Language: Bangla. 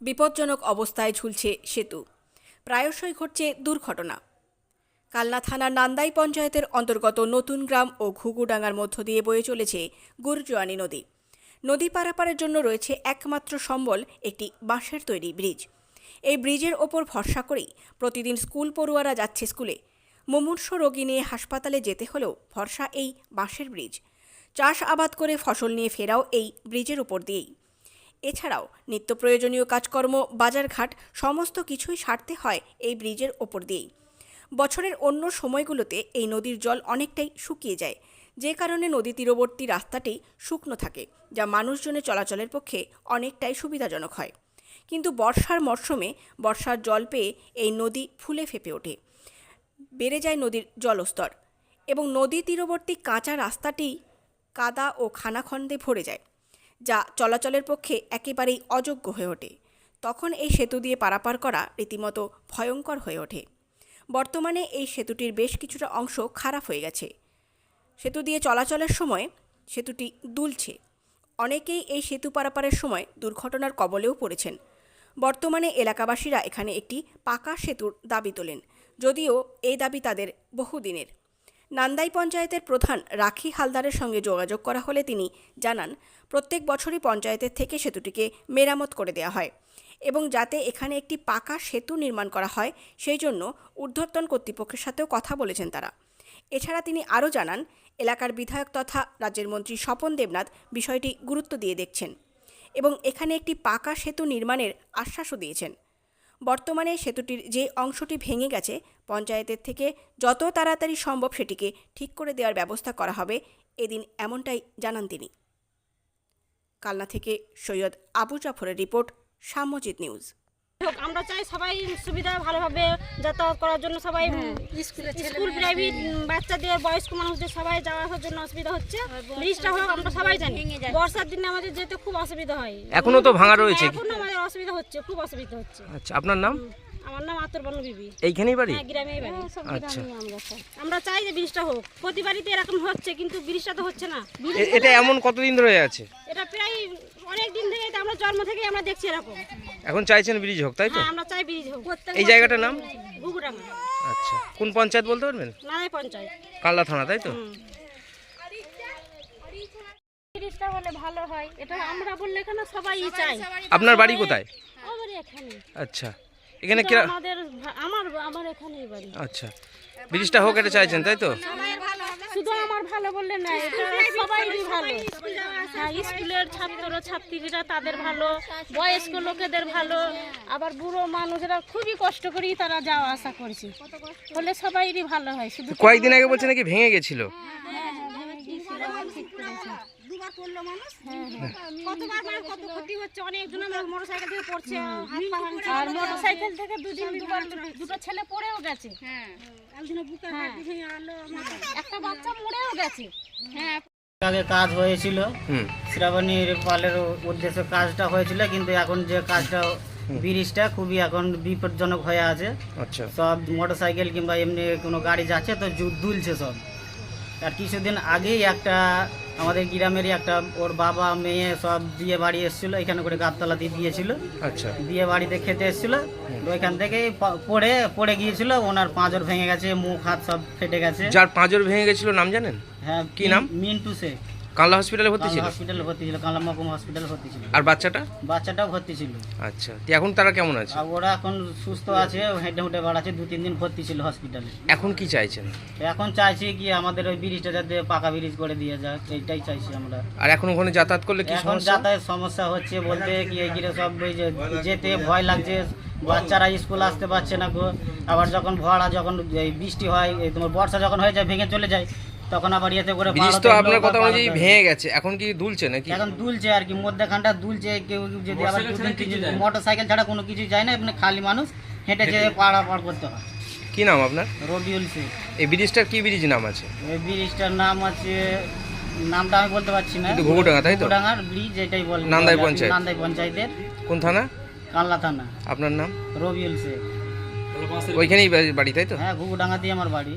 বিপজ্জনক অবস্থায় ঝুলছে সেতু। প্রায়শই ঘটছে দুর্ঘটনা। কালনা থানার নান্দাই পঞ্চায়েতের অন্তর্গত নতুন গ্রাম ও ঘুঘুডাঙ্গার মধ্য দিয়ে বয়ে চলেছে গুরজোয়ানি নদী। নদী পারাপারের জন্য রয়েছে একমাত্র সম্বল একটি বাঁশের তৈরি ব্রিজ। এই ব্রিজের ওপর ভরসা করেই প্রতিদিন স্কুল পড়ুয়ারা যাচ্ছে স্কুলে। মুমূর্ষ রোগী নিয়ে হাসপাতালে যেতে হলেও ভরসা এই বাঁশের ব্রিজ। চাষ আবাদ করে ফসল নিয়ে ফেরাও এই ব্রিজের উপর দিয়েই। এছাড়াও নিত্য প্রয়োজনীয় কাজকর্ম, বাজারঘাট, সমস্ত কিছুই সারতে হয় এই ব্রিজের ওপর দিয়েই। বছরের অন্য সময়গুলোতে এই নদীর জল অনেকটাই শুকিয়ে যায়, যে কারণে নদী তীরবর্তী রাস্তাটি শুকনো থাকে, যা মানুষজনের চলাচলের পক্ষে অনেকটাই সুবিধাজনক হয়। কিন্তু বর্ষার মরশুমে বর্ষার জল পেয়ে এই নদী ফুলে ফেপে ওঠে, বেড়ে যায় নদীর জলস্তর এবং নদী তীরবর্তী কাঁচা রাস্তাটি কাদা ও খানাখন্দে ভরে যায়। যা চলাচলের পক্ষে একেবারেই অযোগ্য হয়ে ওঠে। তখন এই সেতু দিয়ে পারাপার করা রীতিমতো ভয়ঙ্কর হয়ে ওঠে। বর্তমানে এই সেতুটির বেশ কিছুটা অংশ খারাপ হয়ে গেছে। সেতু দিয়ে চলাচলের সময় সেতুটি দুলছে। অনেকেই এই সেতু পারাপারের সময় দুর্ঘটনার কবলেও পড়েছেন। বর্তমানে এলাকাবাসীরা এখানে একটি পাকা সেতুর দাবি তোলেন, যদিও এই দাবি তাদের বহুদিনের। নান্দাই পঞ্চায়েতের প্রধান রাখি হালদারের সঙ্গে যোগাযোগ করা হলে তিনি জানান, প্রত্যেক বছরই পঞ্চায়েতের থেকে সেতুটিকে মেরামত করে দেওয়া হয় এবং যাতে এখানে একটি পাকা সেতু নির্মাণ করা হয়, সেই জন্য ঊর্ধ্বতন কর্তৃপক্ষের সাথেও কথা বলেছেন তারা। এছাড়া তিনি আরও জানান, এলাকার বিধায়ক তথা রাজ্যের মন্ত্রী স্বপন দেবনাথ বিষয়টি গুরুত্ব দিয়ে দেখছেন এবং এখানে একটি পাকা সেতু নির্মাণের আশ্বাসও দিয়েছেন। বর্তমানে সেতুটির যে অংশটি ভেঙে গেছে, পঞ্চায়েতের থেকে যত তাড়াতাড়ি সম্ভব সেটিকে ঠিক করে দেওয়ার ব্যবস্থা করা হবে, এদিন এমনটাই জানান তিনি। কালনা থেকে সৈয়দ আবু জাফরের রিপোর্ট, সাম্যজিৎ নিউজ। আমরা চাই সবাই সুবিধা ভালোভাবে যাতায়াত করার জন্য সবাই স্কুল প্রাইভেট বাচ্চাদের বয়স্ক মানুষদের সবাই যাওয়ার জন্য অসুবিধা হচ্ছে। ব্রিজটা হোক আমরা সবাই জানি। বর্ষার দিনে আমাদের যেতে খুব অসুবিধা হয়। এখনও তো ভাঙা রয়েছে। এখনও আমাদের অসুবিধা হচ্ছে খুব অসুবিধা হচ্ছে। আচ্ছা আপনার নাম? আমার নাম আতর বানু বিবি। এইখানেই বাড়ি? হ্যাঁ গ্রামেই বাড়ি। আচ্ছা। আমরা চাই যে ব্রিজটা হোক। প্রতি বাড়িতে এরকম হচ্ছে কিন্তু ব্রিজটা তো হচ্ছে না। এটা এমন কতদিন ধরে আছে? এটা প্রায় অনেক দিন থেকে আমরা জন্ম থেকে আমরা দেখছি এরকম। এখন চাইছেন ব্রিজ হোক তাই তো? হ্যাঁ আমরা চাই ব্রিজ হোক। এই জায়গাটার নাম? ঘুঘুরাঙ্গা আচ্ছা কোন পঞ্চায়েত বলতে পারবেন? পঞ্চায়েত। কাল্লা থানা তাই তো? ব্রিজটা হলে ভালো হয় এটা আমরা বললে কেন সবাই চাই আপনার বাড়ি কোথায়? আমার এখানে। আচ্ছা। এখানে কি আমাদের আমার আমার এখানেই বাড়ি। আচ্ছা ব্রিজটা হোক এটা চাইছেন তাই তো? শুধু আমার ভালো বললে না এটা সবাইরই ভালো। হ্যাঁ স্কুলের ছাত্র ছাত্রীরা তাদের ভালো বয়স্ক লোকেদের ভালো আবার বুড়ো মানুষেরা খুবই কষ্ট করেই তারা যাওয়া আসা করছে। হলে সবাইরই ভালো হয় শুধু কয়েকদিন আগে বলছে নাকি ভেঙে গেছিল? দুবার পড়ল মানুষ। কতবার মানে কত ক্ষতি হচ্ছে অনেক জন মোটর সাইকেল থেকে পড়ছে হাত পা ভাঙছে। আর মোটর সাইকেল থেকে দুদিন দুবার দুটো ছেলে পড়েও গেছে। হ্যাঁ। বুকে হাত ভেঙে আলো একটা বাচ্চা মরেও গেছে। হ্যাঁ। আগে কাজ হয়েছিল। হুম। শ্রাবণীর পালের উদ্দেশ্যে কাজটা হয়েছিল কিন্তু এখন যে কাজটা ব্রিজটা খুবই এখন বিপজ্জনক হয়ে আছে। আচ্ছা। সব মোটর সাইকেল কিংবা এমনি কোনো গাড়ি যাচ্ছে তো দুলছে সব। আর কিছুদিন আগেই একটা আমাদের গ্রামেরই একটা ওর বাবা মেয়ে সব বিয়ে বাড়ি এসেছিল এখানে করে গাবতলা দিয়ে দিয়েছিল। আচ্ছা। বিয়ে বাড়িতে খেতে এসেছিল। ওইখান থেকে পড়ে পড়ে গিয়েছিল ওনার পাঁজর ভেঙে গেছে মুখ হাত সব ফেটে গেছে। যার পাঁজর ভেঙে গেছিল নাম জানেন? হ্যাঁ কি নাম? মিন্টু শেখ কাল্লা হসপিটালে ভর্তি ছিল? হসপিটালে ভর্তি ছিল কালাম মহকুমা হসপিটালে ভর্তি ছিল। আর বাচ্চাটা? বাচ্চাটাও ভর্তি ছিল। আচ্ছা তো এখন তারা কেমন আছে? আর ওরা এখন সুস্থ আছে হেঁটে হেঁটে বাড়াচ্ছে দু তিন দিন ভর্তি ছিল হসপিটালে এখন কি চাইছেন? এখন চাইছি কি আমাদের ওই ব্রিজটা যাতে পাকা ব্রিজ করে দিয়ে যাক এইটাই চাইছি আমরা। আর এখন ওখানে যাতায়াত করলে কি এখন সমস্যা? যাতায়াত সমস্যা হচ্ছে বলতে কি এগিয়ে সব ওই যে যেতে ভয় লাগছে বাচ্চারা স্কুল আসতে পারছে না গো। আবার যখন ভরা যখন এই বৃষ্টি হয় এই তোমার বর্ষা যখন হয়ে যায় ভেঙে চলে যায় তখন আবার ইয়েতে করে ব্রিজ তো আপনার কথা অনুযায়ী ভেঙে গেছে এখন কি দুলছে নাকি? এখন দুলছে আর কি মধ্যখানটা দুলছে কেউ যদি আবার মোটর সাইকেল ছাড়া কোনো কিছু যায় না খালি মানুষ হেঁটে যেয়ে পাড়া পার করতে হয়। কি নাম আপনার? রবিউল শেখ। এই ব্রিজটার কি ব্রিজ নাম আছে? এই ব্রিজটার নাম আছে নামটা আমি বলতে পারছি না। কিন্তু ঘুঘুডাঙ্গা, তাই তো? ঘুঘুডাঙ্গার ব্রিজ এটাই বল। নান্দাই পঞ্চায়েত। নান্দাই পঞ্চায়েতের। কোন থানা? কানলা থানা। আপনার নাম? রবিউল শেখ। ওইখানেই বাড়ি তাই তো? হ্যাঁ ঘুঘুডাঙ্গা দিয়ে আমার বাড়ি।